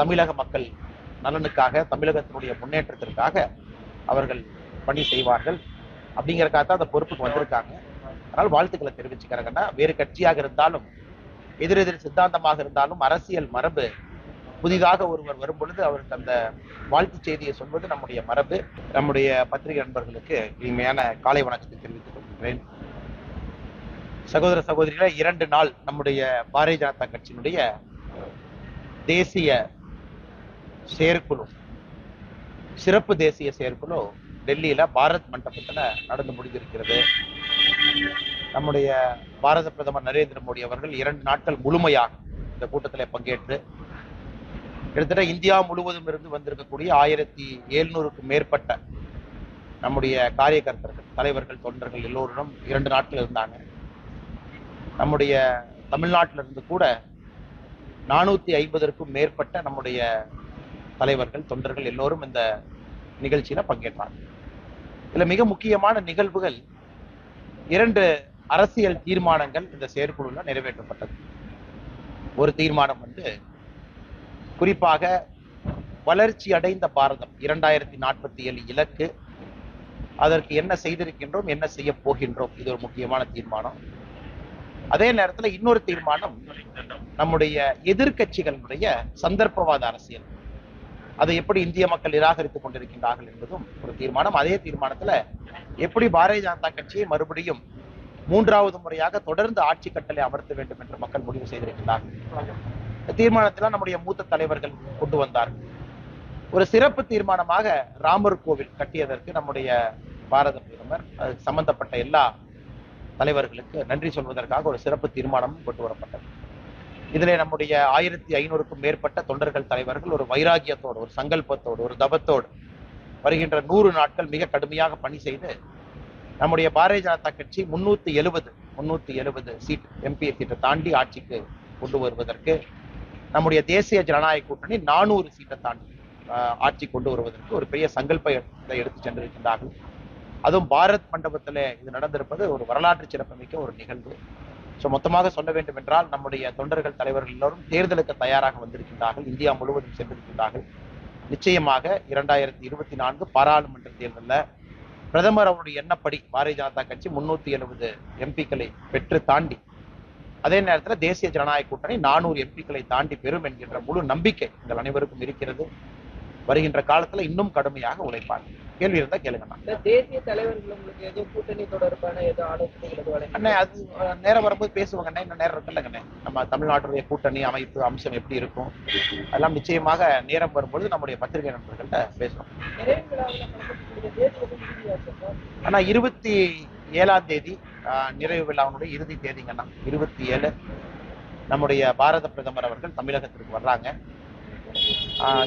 தமிழக மக்கள் நலனுக்காக தமிழகத்தினுடைய முன்னேற்றத்திற்காக அவர்கள் பணி செய்வார்கள். அப்படிங்கிறக்காக தான் அந்த பொறுப்புக்கு வந்திருக்காங்க. அதனால் வாழ்த்துக்களை தெரிவிச்சுக்கிறாங்கன்னா வேறு கட்சியாக இருந்தாலும் எதிரெதிர் சித்தாந்தமாக இருந்தாலும் அரசியல் மரபு புதிதாக ஒருவர் வரும் பொழுது அவருக்கு அந்த வாழ்த்து செய்தியை சொல்வது நம்முடைய மரபு. நம்முடைய பத்திரிகை நண்பர்களுக்கு இனிமையான காலை வணக்கத்தை தெரிவித்துக் கொள்கிறேன். சகோதர சகோதரிகளை இரண்டு நாள் நம்முடைய பாரதிய ஜனதா கட்சியினுடைய தேசிய செயற்குழு சிறப்பு தேசிய செயற்குழு டெல்லியில பாரத் மண்டபத்துல நடந்து முடிந்திருக்கிறது. நம்முடைய பாரத பிரதமர் நரேந்திர மோடி அவர்கள் இரண்டு நாட்கள் முழுமையாக இந்த கூட்டத்தில் பங்கேற்று கிட்டத்தட்ட இந்தியா முழுவதும் இருந்து வந்திருக்கக்கூடிய ஆயிரத்தி எழுநூறுக்கும் மேற்பட்ட நம்முடைய காரியகர்த்தர்கள் தலைவர்கள் தொண்டர்கள் எல்லோருடனும் இரண்டு நாட்கள் இருந்தாங்க. நம்முடைய தமிழ்நாட்டிலிருந்து கூட நானூற்றி ஐம்பதற்கும் மேற்பட்ட நம்முடைய தலைவர்கள் தொண்டர்கள் எல்லோரும் இந்த நிகழ்ச்சியில் பங்கேற்றாங்க இதில் மிக முக்கியமான நிகழ்வுகள் இரண்டு அரசியல் தீர்மானங்கள் இந்த செயற்குழுவில் நிறைவேற்றப்பட்டது. ஒரு தீர்மானம் வந்து குறிப்பாக வளர்ச்சி அடைந்த பாரதம் இரண்டாயிரத்தி நாற்பத்தி ஏழு இலக்கு அதற்கு என்ன செய்திருக்கின்றோம் என்ன செய்ய போகின்றோம் இது ஒரு முக்கியமான தீர்மானம். அதே நேரத்துல இன்னொரு தீர்மானம் நம்முடைய எதிர்கட்சிகளுடைய சந்தர்ப்பவாத அரசியல். அதை எப்படி இந்திய மக்கள் நிராகரித்துக் கொண்டிருக்கின்றார்கள் என்பதும் ஒரு தீர்மானம். அதே தீர்மானத்துல எப்படி பாரதிய ஜனதா கட்சியை மறுபடியும் மூன்றாவது முறையாக தொடர்ந்து ஆட்சி கட்டளை அமர்த்த வேண்டும் என்று மக்கள் முடிவு செய்திருக்கிறார்கள் இந்த தீர்மானத்தில் நம்முடைய மூத்த தலைவர்கள் கொண்டு வந்தார்கள். ஒரு சிறப்பு தீர்மானமாக ராமர் கோவில் கட்டியதற்கு நம்முடைய பாரத பிரதமர் அது சம்பந்தப்பட்ட எல்லா தலைவர்களுக்கு நன்றி சொல்வதற்காக ஒரு சிறப்பு தீர்மானமும் கொண்டு வரப்பட்டது. இதிலே நம்முடைய ஆயிரத்தி ஐநூறுக்கும் மேற்பட்ட தொண்டர்கள் தலைவர்கள் ஒரு வைராகியத்தோடு ஒரு சங்கல்பத்தோடு ஒரு தபத்தோடு வருகின்ற நூறு நாட்கள் மிக கடுமையாக பணி செய்து நம்முடைய பாரதிய ஜனதா கட்சி முன்னூத்தி எழுபது முன்னூத்தி எழுபது சீட் எம்பி சீட்டை தாண்டி ஆட்சிக்கு கொண்டு வருவதற்கு நம்முடைய தேசிய ஜனநாயக கூட்டணி நானூறு சீட்டை தாண்டி ஆஹ், ஆட்சி கொண்டு வருவதற்கு ஒரு பெரிய சங்கல்பத்தை எடுத்து சென்றிருக்கின்றார்கள். அதுவும் பாரத் மண்டபத்திலே இது நடந்திருப்பது ஒரு வரலாற்று சிறப்புமிக்க ஒரு நிகழ்வு. ஸோ மொத்தமாக சொல்ல வேண்டும் என்றால் நம்முடைய தொண்டர்கள் தலைவர்கள் எல்லோரும் தேர்தலுக்கு தயாராக வந்திருக்கின்றார்கள். இந்தியா முழுவதும் சென்றிருக்கின்றார்கள். நிச்சயமாக இரண்டாயிரத்தி இருபத்தி நான்கு பாராளுமன்ற தேர்தலில் பிரதமர் அவருடைய எண்ணப்படி பாரதிய ஜனதா கட்சி முன்னூற்றி எழுபது எம்பிக்களை பெற்று தாண்டி அதே நேரத்தில் தேசிய ஜனநாயக கூட்டணி நானூறு எம்பிக்களை தாண்டி பெறும் என்கின்ற முழு நம்பிக்கை எங்கள் அனைவருக்கும் இருக்கிறது. வருகின்ற காலத்தில் இன்னும் கடுமையாக உழைப்பாங்க கேள்வி இருந்தா கேளுங்கண்ணா. தேசிய தலைவர்கள் உங்களுக்கு ஏதோ கூட்டணி தொடர்பான ஏதோ ஆலோசனைகள் எதுவும் வழங்கி- அண்ணே அது நேரம் வரும்போது பேசுவாங்கண்ணே. இன்னும் நேரம் இருக்குல்லங்கண்ணே. நம்ம தமிழ்நாட்டுடைய கூட்டணி அமைப்பு அம்சம் எப்படி இருக்கும்? அதெல்லாம் நிச்சயமாக நேரம் வரும்பொழுது நம்முடைய பத்திரிகை நண்பர்கள்ட்ட சார்? ஆனா இருபத்தி ஏழாம் தேதி நிறைவு விழாவினுடைய இறுதி தேதிங்கண்ணா. இருபத்தி ஏழு. நம்முடைய பாரத பிரதமர் அவர்கள் தமிழகத்திற்கு வர்றாங்க.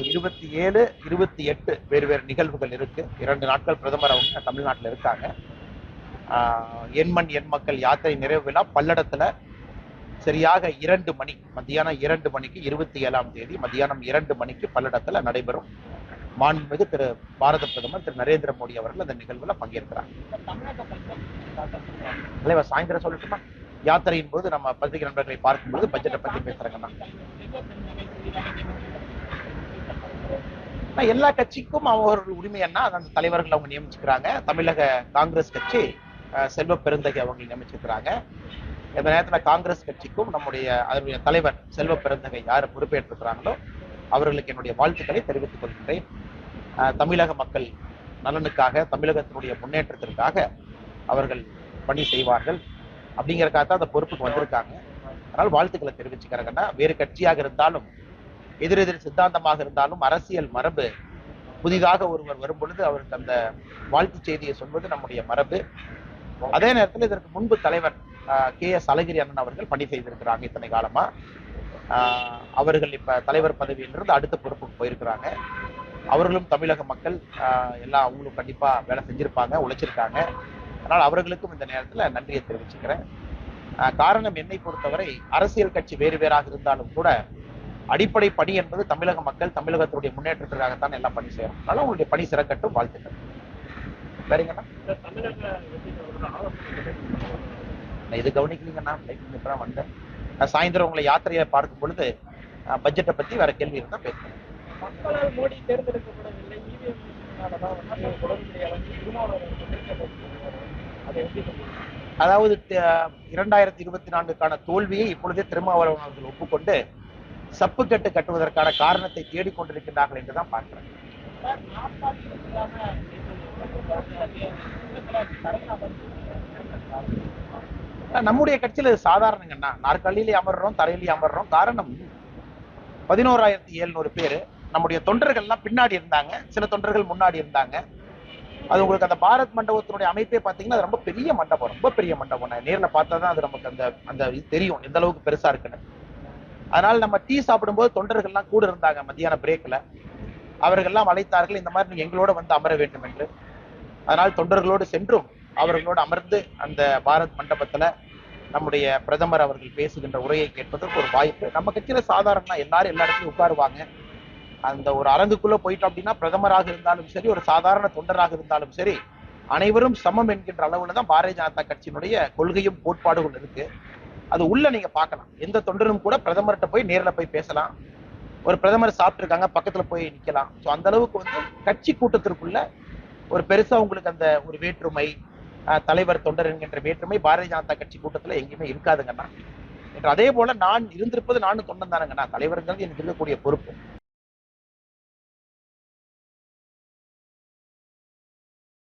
இருபத்தி ஏழு இருபத்தி எட்டு வேறு வேறு நிகழ்வுகள் இருக்கு. இரண்டு நாட்கள் பிரதமர் அவங்க தமிழ்நாட்டில் இருக்காங்க. ஆஹ், எண்மண் எண் மக்கள் யாத்திரை நிறைவு விழா பல்லடத்துல சரியாக இரண்டு மணி மத்தியானம் இரண்டு மணிக்கு இருபத்தி ஏழாம் தேதி மத்தியானம் இரண்டு மணிக்கு பல்லடத்துல நடைபெறும். மாண்புமிகு திரு பாரத பிரதமர் திரு நரேந்திர மோடி அவர்கள் அந்த நிகழ்வுல பங்கேற்கிறார். தலைவர் சாயந்தரம் சொல்லட்டுமா? யாத்திரையின் போது நம்ம பத்திரிகை நண்பர்களை பார்க்கும்போது பட்ஜெட்டை பத்தி பேசுறாங்கண்ணா. ஆனா, எல்லா கட்சிக்கும் அவர்கள் உரிமை என்ன? அந்த தலைவர்கள் அவங்க நியமிச்சுக்கிறாங்க. தமிழக காங்கிரஸ் கட்சி செல்வ பெருந்தகை அவங்க நியமிச்சிருக்கிறாங்க இந்த நேரத்தில் காங்கிரஸ் கட்சிக்கும் நம்முடைய அதனுடைய தலைவர் செல்வ பெருந்தகை யார் பொறுப்பேற்றுக்கிறாங்களோ அவர்களுக்கு என்னுடைய வாழ்த்துக்களை தெரிவித்துக் கொள்கின்றேன். தமிழக மக்கள் நலனுக்காக தமிழகத்தினுடைய முன்னேற்றத்திற்காக அவர்கள் பணி செய்வார்கள். அப்படிங்கிறக்காக தான் அந்த பொறுப்புக்கு வந்திருக்காங்க. அதனால் வாழ்த்துக்களை தெரிவிச்சுக்கிறாங்கன்னா வேறு கட்சியாக இருந்தாலும் எதிரெதிர் சித்தாந்தமாக இருந்தாலும் அரசியல் மரபு புதிதாக ஒருவர் வரும் பொழுது அவருக்கு அந்த வாழ்த்து செய்தியை சொல்வது நம்முடைய மரபு. அதே நேரத்தில் இதற்கு முன்பு தலைவர் கே எஸ் அழகிரி அண்ணன் அவர்கள் பணி செய்திருக்கிறாங்க இத்தனை காலமா. அவர்கள் இப்ப தலைவர் பதவியிலிருந்து அடுத்த பொறுப்புக்கு போயிருக்கிறாங்க. அவர்களும் தமிழக மக்கள் எல்லாம் அவங்களும் கண்டிப்பா வேலை செஞ்சிருப்பாங்க உழைச்சிருக்காங்க. அதனால் அவர்களுக்கும் இந்த நேரத்தில் நன்றியை தெரிவிச்சுக்கிறேன். காரணம் என்னை பொறுத்தவரை அரசியல் கட்சி வேறு வேறாக இருந்தாலும் கூட அடிப்படை பணி என்பது தமிழக மக்கள் தமிழகத்துடைய முன்னேற்றத்திற்காகத்தான் எல்லாம் பணி செய்யணும் அதனால உங்களுடைய பணி சிறக்கட்டும் வாழ்த்துக்கள். நான் இது கவனிக்கலீங்கண்ணா வந்தேன். நான் சாயந்தரம் உங்களை யாத்திரையை பார்க்கும் பொழுது பட்ஜெட்டை பத்தி வேற கேள்வி இருந்தா மோடி தேர்ந்தெடுக்கப்படவில்லை. எப்படி சொல்றீங்க? அதாவது இரண்டாயிரத்தி இருபத்தி நான்குக்கான தோல்வியை இப்பொழுதே திருமாவளவன் அவர்கள் ஒப்புக்கொண்டு சப்புக்கட்டு கட்டுவதற்கான காரணத்தை தேடிக்கொண்டிருக்கின்றார்கள் என்றுதான் பார்க்கிறேன் நம்முடைய கட்சியில இது சாதாரணங்கண்ணா. நாற்காலியிலே அமர்றோம் தரையிலே அமர்றோம் காரணம் பதினோராயிரத்தி எழுநூறு பேர். நம்முடைய தொண்டர்கள்லாம் பின்னாடி இருந்தாங்க. சில தொண்டர்கள் முன்னாடி இருந்தாங்க. அது உங்களுக்கு அந்த பாரத் மண்டபத்தினுடைய அமைப்பே பார்த்தீங்கன்னா அது ரொம்ப பெரிய மண்டபம் ரொம்ப பெரிய மண்டபம். நான் நேர்ல பார்த்தா தான் அது நமக்கு அந்த அந்த தெரியும். எந்த அளவுக்கு பெருசா இருக்குன்னு. அதனால நம்ம டீ சாப்பிடும்போது தொண்டர்கள்லாம் கூட இருந்தாங்க மத்தியான பிரேக்ல அவர்கள்லாம் அழைத்தார்கள் இந்த மாதிரி நீங்க எங்களோட வந்து அமர வேண்டும் என்று. அதனால் தொண்டர்களோடு சென்றும் அவர்களோடு அமர்ந்து அந்த பாரத் மண்டபத்துல நம்முடைய பிரதமர் அவர்கள் பேசுகின்ற உரையை கேட்பதற்கு ஒரு வாய்ப்பு. நம்ம கட்சியில சாதாரண எல்லாரும் எல்லா இடத்துலயும் உட்காருவாங்க. அந்த ஒரு அரங்குக்குள்ள போயிட்டோம் அப்படின்னா பிரதமராக இருந்தாலும் சரி ஒரு சாதாரண தொண்டராக இருந்தாலும் சரி அனைவரும் சமம் என்கின்ற அளவுல தான் பாரதிய ஜனதா கட்சியினுடைய கொள்கையும் கோட்பாடுகள் இருக்கு. அது உள்ள நீங்க பார்க்கலாம். எந்த தொண்டரும் கூட பிரதமர்கிட்ட போய் நேரில் போய் பேசலாம். ஒரு பிரதமர் சாப்பிட்டிருக்காங்க பக்கத்துல போய் நிக்கலாம். ஸோ அந்த அளவுக்கு வந்து கட்சி கூட்டத்திற்குள்ள ஒரு பெருசா உங்களுக்கு அந்த ஒரு வேற்றுமை தலைவர் தொண்டர் என்கின்ற வேற்றுமை பாரதிய ஜனதா கட்சி கூட்டத்துல எங்கேயுமே இருக்காதுங்கண்ணா. என்று அதே போல நான் இருந்திருப்பது நானும் தொண்டன் தானுங்கண்ணா தலைவருங்கிறது எனக்கு இருக்கக்கூடிய பொறுப்பு.